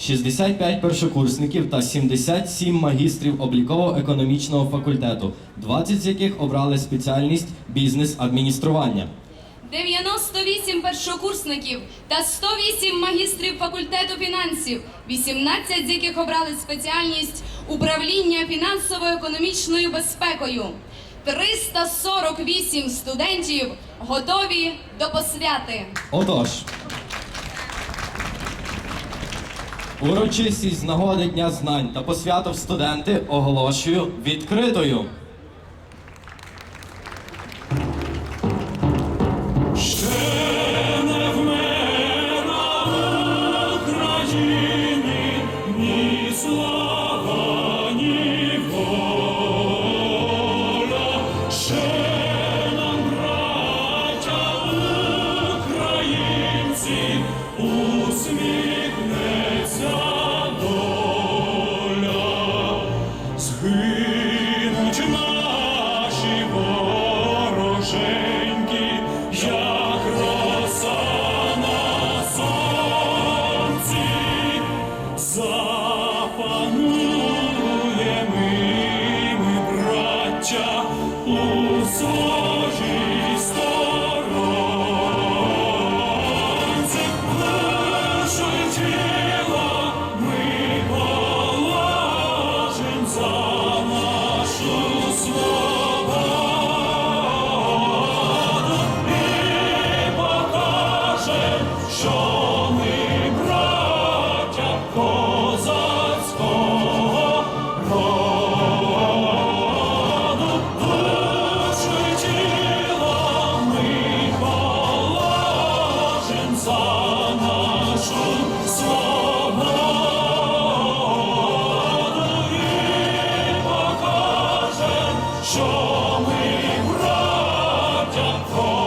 65 першокурсників та 77 магістрів обліково-економічного факультету, 20 з яких обрали спеціальність бізнес-адміністрування. 98 першокурсників та 108 магістрів факультету фінансів, 18 з яких обрали спеціальність управління фінансово-економічною безпекою. 348 студентів готові до посвяти. Отож, Урочистість з нагоди Дня знань та посвято студенти оголошую відкритою. Слава! гинуть наші як роса на сонці, запанує ми, ми браття, у зожі. John Paul.